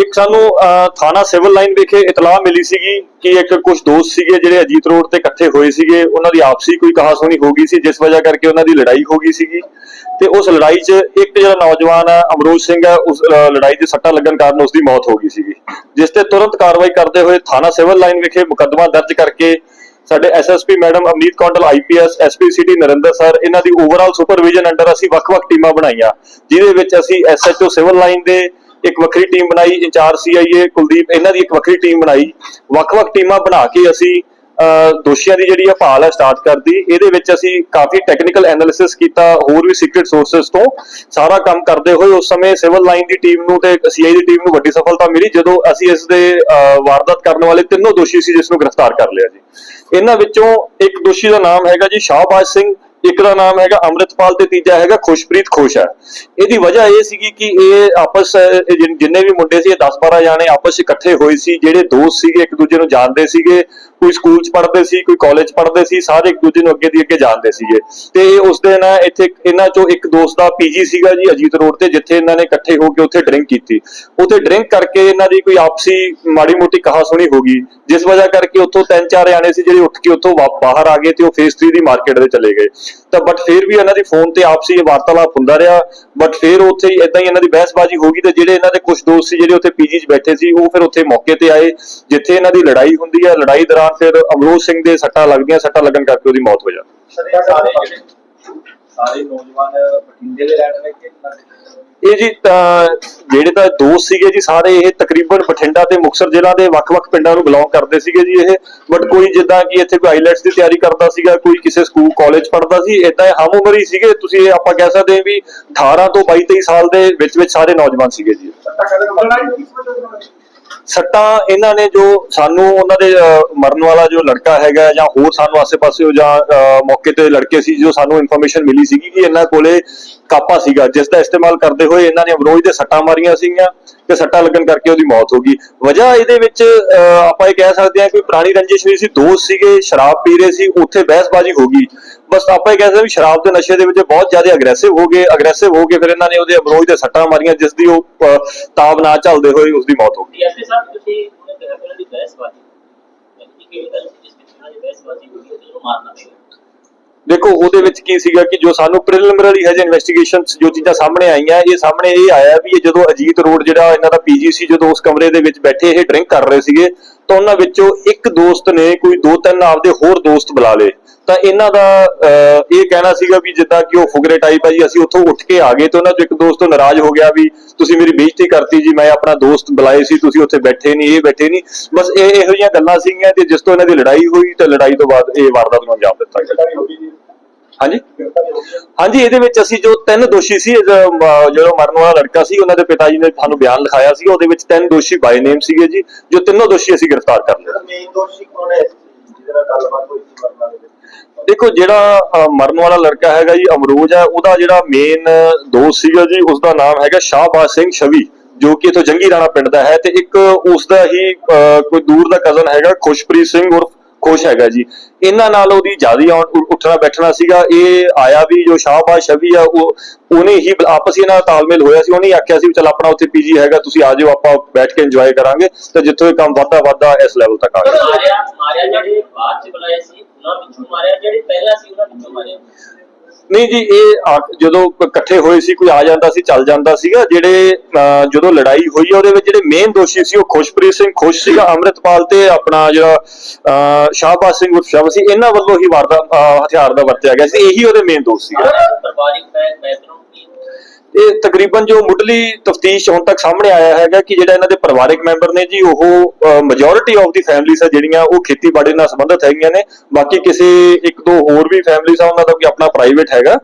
ਇੱਕ ਸਾਨੂੰ ਥਾਣਾ ਸਿਵਲ ਲਾਈਨ ਵਿਖੇ ਇਤਲਾਹ ਮਿਲੀ ਸੀਗੀ ਕਿ ਇੱਕ ਕੁਝ ਦੋਸਤ ਸੀਗੇ ਜਿਹੜੇ ਅਜੀਤ ਰੋਡ ਤੇ ਇਕੱਠੇ ਹੋਏ ਸੀਗੇ। ਉਹਨਾਂ ਦੀ ਆਪਸੀ ਕੋਈ ਕਹਾਸੁਣੀ ਹੋ ਗਈ ਸੀ, ਜਿਸ ਵਜ੍ਹਾ ਕਰਕੇ ਉਹਨਾਂ ਦੀ ਲੜਾਈ ਹੋ ਗਈ ਸੀਗੀ। ਤੇ ਉਸ ਲੜਾਈ 'ਚ ਇੱਕ ਜਿਹੜਾ ਨੌਜਵਾਨ ਹੈ, ਅਮਰੋਜ ਸਿੰਘ ਹੈ, ਉਸ ਲੜਾਈ 'ਚ ਸੱਟਾਂ ਲੱਗਣ ਕਾਰਨ ਉਸ ਦੀ ਮੌਤ ਹੋ ਗਈ ਸੀਗੀ। ਜਿਸ ਤੇ ਤੁਰੰਤ ਕਾਰਵਾਈ ਕਰਦੇ ਹੋਏ ਥਾਣਾ ਸਿਵਲ ਲਾਈਨ ਵਿਖੇ ਮੁਕੱਦਮਾ ਦਰਜ ਕਰਕੇ ਸਾਡੇ SSP madam Amneet Kondal IPS SP city Narinder sir, ਇਹਨਾਂ ਦੀ ਓਵਰਆਲ ਸੁਪਰਵਿਜ਼ਨ ਅੰਡਰ ਅਸੀਂ ਵੱਖ-ਵੱਖ ਟੀਮਾਂ ਬਣਾਈਆਂ, ਜਿਹਦੇ ਵਿੱਚ ਅਸੀਂ ਐਸਐਚਓ ਸਿਵਲ ਲਾਈਨ ਦੇ ਇੱਕ ਵੱਖਰੀ ਟੀਮ ਬਣਾਈ, ਇੰਚਾਰਜ ਸੀਆਈਏ ਕੁਲਦੀਪ, ਇਹਨਾਂ ਦੀ ਇੱਕ ਵੱਖਰੀ ਟੀਮ ਬਣਾਈ। ਵੱਖ-ਵੱਖ ਟੀਮਾਂ ਬਣਾ ਕੇ ਅਸੀਂ ਦੋਸ਼ੀਆਂ ਦੀ ਜਿਹੜੀ ਆ ਭਾਲ ਹੈ ਸਟਾਰਟ ਕਰਦੀ। ਇਹਦੇ ਵਿੱਚ ਅਸੀਂ ਕਾਫੀ ਟੈਕਨੀਕਲ ਐਨਾਲਿਸਿਸ ਕੀਤਾ, ਹੋਰ ਵੀ ਸੀਕ੍ਰੀਟ ਸੋਰਸਸ ਤੋਂ। ਸਾਰਾ ਕੰਮ ਕਰਦੇ ਹੋਏ ਉਸ ਸਮੇਂ ਸਿਵਲ ਲਾਈਨ ਦੀ ਟੀਮ ਨੂੰ ਤੇ ਸੀਆਈ ਦੀ ਟੀਮ ਨੂੰ ਵੱਡੀ ਸਫਲਤਾ ਮਿਲੀ, ਜਦੋਂ ਅਸੀਂ ਇਸ ਦੇ ਵਾਰਦਾਤ ਕਰਨ ਵਾਲੇ ਤਿੰਨੋਂ ਦੋਸ਼ੀ ਸੀ, ਜਿਸ ਨੂੰ ਗ੍ਰਿਫਤਾਰ ਕਰ ਲਿਆ ਜੀ। ਇਹਨਾਂ ਵਿੱਚੋਂ ਇੱਕ ਦੋਸ਼ੀ ਦਾ ਨਾਮ ਹੈਗਾ ਜੀ ਸ਼ਾਹਬਾਜ਼ ਸਿੰਘ। ਇੱਕ ਦਾ ਨਾਮ ਹੈਗਾ ਅੰਮ੍ਰਿਤਪਾਲ ਤੇ ਤੀਜਾ ਹੈਗਾ ਖੁਸ਼ਪ੍ਰੀਤ ਖੋਸ਼ਾ ਇਹਦੀ ਵਜ੍ਹਾ ਇਹ ਸੀਗੀ ਕਿ ਇਹ ਆਪਸ ਜਿੰਨੇ ਵੀ ਮੁੰਡੇ ਸੀ, ਇਹ 10 12 ਜਾਣੇ ਆਪਸ 'ਚ ਇਕੱਠੇ ਹੋਏ ਸੀ, ਜਿਹੜੇ ਦੋਸਤ ਸੀਗੇ, ਇੱਕ ਦੂਜੇ ਨੂੰ ਜਾਣਦੇ ਸੀਗੇ, ਕੋਈ ਸਕੂਲ 'ਚ ਪੜ੍ਹਦੇ ਸੀ, ਕੋਈ ਕਾਲਜ ਪੜ੍ਹਦੇ ਸੀ, ਸਾਰੇ ਇੱਕ ਦੂਜੇ ਨੂੰ ਅੱਗੇ ਦੀ ਅੱਗੇ ਜਾਣਦੇ ਸੀਗੇ। ਤੇ ਉਸ ਦਿਨ ਇੱਥੇ ਇਹਨਾਂ 'ਚੋਂ ਇੱਕ ਦੋਸਤ ਦਾ ਪੀਜੀ ਸੀਗਾ ਜੀ, ਅਜੀਤ ਰੋਡ ਤੇ, ਜਿੱਥੇ ਇਹਨਾਂ ਨੇ ਇਕੱਠੇ ਹੋ ਕੇ ਉੱਥੇ ਡਰਿੰਕ ਕੀਤੀ। ਉੱਥੇ ਡਰਿੰਕ ਕਰਕੇ ਇਹਨਾਂ ਦੀ ਕੋਈ ਆਪਸੀ ਮਾੜੀ ਮੋਟੀ ਕਹਾ ਸੁਣੀ ਹੋ ਗਈ, ਜਿਸ ਵਜ੍ਹਾ ਕਰਕੇ ਉੱਥੋਂ ਤਿੰਨ ਚਾਰ ਜਾਣੇ ਸੀ, ਜਿਹੜੇ ਉੱਠ ਕੇ ਉੱਥੋਂ ਵਾ- ਬਾਹਰ ਆ ਗਏ ਤੇ ਉਹ ਫੇਸ 3 ਦੀ ਮਾਰਕੀਟ ਦੇ ਚਲੇ ਗਏ। ਤਾਂ ਬਟ ਫਿਰ ਵੀ ਇਹਨਾਂ ਦੀ ਫੋਨ ਤੇ ਆਪਸੀ ਵਾਰਤਾਲਾਪ ਹੁੰਦਾ ਰਿਹਾ। ਬਟ ਫਿਰ ਉੱਥੇ ਹੀ ਇਦਾਂ ਹੀ ਇਹਨਾਂ ਦੀ ਬਹਿਸਬਾਜ਼ੀ ਹੋ ਗਈ ਤੇ ਜਿਹੜੇ ਇਹਨਾਂ ਦੇ ਕੁਝ ਦੋਸਤ ਸੀ, ਜਿਹੜੇ ਉੱਥੇ ਪੀਜੀ 'ਚ ਬੈਠੇ ਸੀ, ਉਹ ਫਿਰ ਉੱਥੇ ਮੌਕੇ ਤੇ ਆਏ, ਜਿੱਥੇ ਇਹਨਾਂ ਦੀ ਲੜਾਈ ਹੁੰਦੀ ਹੈ ਲੜਾਈ ਦੌਰਾਨ ਫਿਰ ਅਮਰੋਜ ਸਿੰਘ ਦੇ ਸੱਟਾਂ ਲੱਗਦੀਆਂ, ਸੱਟਾਂ ਲੱਗਣ ਕਰਕੇ ਉਹਦੀ ਮੌਤ ਹੋ ਜਾਂਦੀ। ਸਰ ਸਾਰੇ ਜਿਹੜੇ ਸਾਰੇ ਨੌਜਵਾਨ ਬਠਿੰਡੇ ਦੇ ਰਹਿਣ ਵਾਲੇ ਕਿ ਇਹਨਾਂ ਦੇ? ਇਹ ਜੀ ਜਿਹੜੇ ਤਾਂ ਦੋਸਤ ਸੀਗੇ ਜੀ ਸਾਰੇ ਇਹ ਤਕਰੀਬਨ ਬਠਿੰਡਾ ਤੇ ਮੁਕਤਸਰ ਜ਼ਿਲ੍ਹਾ ਦੇ ਵੱਖ-ਵੱਖ ਪਿੰਡਾਂ ਨੂੰ ਬਿਲੋਂਗ ਕਰਦੇ ਸੀਗੇ ਜੀ ਇਹ। ਬਟ ਕੋਈ ਜਿੱਦਾਂ ਕਿ ਇੱਥੇ ਕੋਈ ਆਈਲੈਟਸ ਦੀ ਤਿਆਰੀ ਕਰਦਾ ਸੀਗਾ ਕੋਈ ਕਿਸੇ ਸਕੂਲ ਕਾਲਜ ਪੜ੍ਹਦਾ ਸੀ ਇਦਾਂ ਹਮ ਉਮਰ ਹੀ ਸੀਗੇ। ਤੁਸੀਂ ਇਹ ਆਪਾਂ ਕਹਿ ਸਕਦੇ ਹਾਂ ਵੀ 18 ਤੋਂ 22 23 ਸਾਲ ਦੇ ਵਿੱਚ ਵਿੱਚ ਸਾਰੇ ਨੌਜਵਾਨ ਸੀਗੇ ਜੀ। ਸੱਟਾਂ ਇਹਨਾਂ ਨੇ ਜੋ ਸਾਨੂੰ ਉਹਨਾਂ ਦੇ ਅਹ, ਮਰਨ ਵਾਲਾ ਜੋ ਲੜਕਾ ਹੈਗਾ ਜਾਂ ਹੋਰ ਸਾਨੂੰ ਆਸੇ-ਪਾਸੇ ਜਾਂ ਮੌਕੇ ਤੇ ਲੜਕੇ ਸੀ ਜੋ ਸਾਨੂੰ ਇਨਫੋਰਮੇਸ਼ਨ ਮਿਲੀ ਸੀਗੀ ਕਿ ਇਹਨਾਂ ਕੋਲੇ ਕਾਪਾ ਸੀਗਾ ਜਿਸ ਦਾ ਇਸਤੇਮਾਲ ਕਰਦੇ ਹੋਏ ਇਹਨਾਂ ਨੇ ਅਮਰੋਜ ਦੇ ਸੱਟਾਂ ਮਾਰੀਆਂ ਸੀਗੀਆਂ ਤੇ ਸੱਟਾਂ ਲੱਗਣ ਕਰਕੇ ਉਹਦੀ ਮੌਤ ਹੋ ਗਈ। ਵਜ੍ਹਾ ਇਹਦੇ ਵਿੱਚ ਅਹ, ਆਪਾਂ ਇਹ ਕਹਿ ਸਕਦੇ ਹਾਂ ਕਿ ਪੁਰਾਣੀ ਰੰਜਿਸ਼ ਨਹੀਂ ਸੀ ਦੋਸਤ ਸੀਗੇ ਸ਼ਰਾਬ ਪੀ ਰਹੇ ਸੀ ਉੱਥੇ ਬਹਿਸਬਾਜ਼ੀ ਹੋ ਗਈ। ਬਸ ਆਪਾਂ ਇਹ ਕਹਿ ਸਕਦੇ ਹਾਂ ਵੀ ਸ਼ਰਾਬ ਦੇ ਨਸ਼ੇ ਦੇ ਵਿੱਚ ਬਹੁਤ ਜ਼ਿਆਦਾ ਅਗਰੈਸਿਵ ਹੋ ਗਏ ਅਗਰੈਸਿਵ ਹੋ ਕੇ ਫਿਰ ਇਹਨਾਂ ਨੇ ਉਹਦੇ ਅਮਰੋਜ ਦੇ ਸੱਟਾਂ ਮਾਰੀਆਂ ਜਿਸ ਦੀ ਉਹ ਤਾਬ ਨਾ ਚੱਲਦੇ ਹੋਏ ਉਸ ਦੀ ਮੌਤ ਹੋ ਗਈ। ਸਾਹਿਬ ਤੁਸੀਂ ਉਹਨੇ ਦੀ ਬਹਿਸਬਾਜ਼ੀ ਦੇਖੋ ਉਹਦੇ ਵਿੱਚ ਕੀ ਸੀਗਾ ਕਿ ਜੋ ਸਾਨੂੰ ਪ੍ਰੀਲਿਮਿਨਰੀ ਹਜੇ ਇਨਵੈਸਟੀਗੇਸ਼ਨ ਜੋ ਚੀਜ਼ਾਂ ਸਾਹਮਣੇ ਆਈਆਂ ਇਹ ਸਾਹਮਣੇ ਇਹ ਆਇਆ ਵੀ ਇਹ ਜਦੋਂ ਅਜੀਤ ਰੋਡ ਜਿਹੜਾ ਇਹਨਾਂ ਦਾ ਪੀਜੀ ਸੀ ਜਦੋਂ ਉਸ ਕਮਰੇ ਦੇ ਵਿੱਚ ਬੈਠੇ ਇਹ ਡਰਿੰਕ ਕਰ ਰਹੇ ਸੀਗੇ ਤਾਂ ਉਹਨਾਂ ਵਿੱਚੋਂ ਇੱਕ ਦੋਸਤ ਨੇ ਕੋਈ ਦੋ ਤਿੰਨ ਆਪਦੇ ਹੋਰ ਦੋਸਤ ਬੁਲਾ ਲਏ। ਤਾਂ ਇਹਨਾਂ ਦਾ ਇਹ ਕਹਿਣਾ ਸੀਗਾ ਵੀ ਜਿੱਦਾਂ ਕਿ ਉਹ ਫੁਗਰੇ ਟਾਈਪ ਆ ਜੀ, ਅਸੀਂ ਉੱਥੋਂ ਉੱਠ ਕੇ ਆ ਗਏ ਤੇ ਉਹਨਾਂ ਚੋਂ ਇੱਕ ਦੋਸਤ ਤੋਂ ਨਾਰਾਜ਼ ਹੋ ਗਿਆ ਵੀ ਤੁਸੀਂ ਮੇਰੀ ਬੇਇੱਜ਼ਤੀ ਕਰਤੀ ਜੀ, ਮੈਂ ਆਪਣਾ ਦੋਸਤ ਬੁਲਾਏ ਸੀ, ਤੁਸੀਂ ਉੱਥੇ ਬੈਠੇ ਨਹੀਂ, ਇਹ ਬੈਠੇ ਨਹੀਂ। ਬਸ ਇਹ ਇਹੋ ਜਿਹੀਆਂ ਗੱਲਾਂ ਸੀਗੀਆਂ ਤੇ ਜਿਸ ਤੋਂ ਇਹਨਾਂ ਦੀ ਲੜਾਈ ਹੋਈ ਤੇ ਲੜਾਈ ਤੋਂ ਬਾਅਦ ਇਹ ਵਾਰਦਾਤ ਨੂੰ ਅੰਜਾਮ ਦਿੱਤਾ ਗਿਆ। ਹਾਂਜੀ ਹਾਂਜੀ ਇਹਦੇ ਵਿੱਚ ਅਸੀਂ ਜੋ ਤਿੰਨ ਦੋਸ਼ੀ ਸੀ ਜਿਹੜਾ ਮਰਨ ਵਾਲਾ ਲੜਕਾ ਸੀ ਉਹਨਾਂ ਦੇ ਪਿਤਾ ਜੀ ਨੇ ਸਾਨੂੰ ਬਿਆਨ ਲਿਖਾਇਆ ਸੀ ਉਹਦੇ ਵਿੱਚ ਤਿੰਨ ਦੋਸ਼ੀ ਬਾਈ ਨੇਮ ਸੀਗੇ ਜੀ ਜੋ ਤਿੰਨੋਂ ਦੋਸ਼ੀ ਅਸੀਂ ਗ੍ਰਿਫਤਾਰ ਕਰ ਲਿਆ ਮੇਨ ਦੋਸ਼ੀ ਕੌਣ ਹੈ ਜਿਹਦੇ ਨਾਲ ਗੱਲਬਾਤ ਹੋਈ ਸੀ ਮਰਨ ਵਾਲੇ ਦੀ? ਦੇਖੋ ਜਿਹੜਾ ਮਰਨ ਵਾਲਾ ਲੜਕਾ ਹੈਗਾ ਜੀ ਅਮਰੋਜ ਹੈ ਉਹਦਾ ਜਿਹੜਾ ਮੇਨ ਦੋਸਤ ਸੀਗਾ ਜੀ ਉਸ ਦਾ ਨਾਮ ਹੈਗਾ ਸ਼ਾਹਬਾਜ਼ ਸਿੰਘ ਛਵੀ ਜੋ ਕਿ ਇਥੋਂ ਜੰਗੀ ਰਾਣਾ ਪਿੰਡ ਦਾ ਹੈ ਤੇ ਇੱਕ ਉਸ ਦਾ ਹੀ ਕੋਈ ਦੂਰ ਦਾ ਕਜ਼ਨ ਹੈਗਾ ਖੁਸ਼ਪ੍ਰੀਤ ਸਿੰਘ ਉਰਫ ਖੁਸ਼ ਹੈਗਾ ਜੀ। ਇਹਨਾਂ ਨਾਲ ਉਹਦੀ ਜ਼ਿਆਦਾ ਉੱਠਣਾ ਬੈਠਣਾ ਸੀਗਾ। ਇਹ ਆਇਆ ਵੀ ਜੋ ਸ਼ਾਹਬਾਜ਼ ਛਵੀ ਆ, ਉਹ, ਉਹਨੇ ਹੀ ਆਪਸ ਨਾਲ ਤਾਲਮੇਲ ਹੋਇਆ ਸੀ। ਉਹਨੇ ਆਖਿਆ ਸੀ ਵੀ ਚਲ ਆਪਣਾ ਉੱਥੇ ਪੀਜੀ ਹੈਗਾ, ਤੁਸੀਂ ਆ ਜਾਓ ਆਪਾਂ ਬੈਠ ਕੇ ਇੰਜੋਏ ਕਰਾਂਗੇ। ਤੇ ਜਿੱਥੋਂ ਇਹ ਕੰਮ ਵੱਧਦਾ ਵੱਧਦਾ ਇਸ ਲੈਵਲ ਤੱਕ ਆ ਗਿਆ। ਮਾਰਿਆ ਜਿਹੜੇ ਬਾਅਦ ਚ ਬੁਲਾਏ ਸੀ, ਉਹਨਾਂ ਵਿੱਚੋਂ ਮਾਰਿਆ, ਜਿਹੜੇ ਪਹਿਲਾਂ ਸੀ, ਉਹਨਾਂ ਵਿੱਚੋਂ ਮਾਰਿਆ। ਨਹੀਂ ਜੀ ਇਹ ਜਦੋਂ ਇਕੱਠੇ ਹੋਏ ਸੀ ਕੋਈ ਆ ਜਾਂਦਾ ਸੀ ਚੱਲ ਜਾਂਦਾ ਸੀਗਾ ਜਿਹੜੇ ਅਹ, ਜਦੋਂ ਲੜਾਈ ਹੋਈ ਆ, ਉਹਦੇ ਵਿੱਚ ਜਿਹੜੇ ਮੇਨ ਦੋਸ਼ੀ ਸੀ ਉਹ ਖੁਸ਼ਪ੍ਰੀਤ ਸਿੰਘ ਖੁਸ਼ ਸੀਗਾ ਅੰਮ੍ਰਿਤਪਾਲ ਤੇ ਆਪਣਾ ਜਿਹੜਾ ਅਹ, ਸ਼ਾਹਬਾਜ਼ ਸਿੰਘ ਉਰਫ ਸ਼ਬ ਸੀ ਇਹਨਾਂ ਵੱਲੋਂ ਹੀ ਵਾਰਦਾ ਹਥਿਆਰ ਦਾ ਵਰਤਿਆ ਗਿਆ ਸੀ ਇਹੀ ਉਹਦੇ ਮੇਨ ਦੋਸ਼ ਸੀਗਾ। ਪਰਿਵਾਰਿਕ ਬੈਕਗ੍ਰਾਉਂਡ ਕੀ ਇਹ ਤਕਰੀਬਨ ਜੋ ਮੁੱਢਲੀ ਤਫਤੀਸ਼ ਹੁਣ ਤੱਕ ਸਾਹਮਣੇ ਆਇਆ ਹੈਗਾ ਕਿ ਜਿਹੜਾ ਇਹਨਾਂ ਦੇ ਪਰਿਵਾਰਕ ਮੈਂਬਰ ਨੇ ਜੀ, ਉਹ ਮੈਜੋਰਿਟੀ ਆਫ ਦੀ ਫੈਮਿਲੀਜ਼ ਆ ਜਿਹੜੀਆਂ, ਉਹ ਖੇਤੀਬਾੜੀ ਨਾਲ ਸੰਬੰਧਿਤ ਹੈਗੀਆਂ ਨੇ। ਬਾਕੀ ਕਿਸੇ ਇੱਕ ਦੋ ਹੋਰ ਵੀ ਫੈਮਿਲੀਜ਼ ਆ, ਉਹਨਾਂ ਦਾ ਕੋਈ ਆਪਣਾ ਪ੍ਰਾਈਵੇਟ ਹੈਗਾ।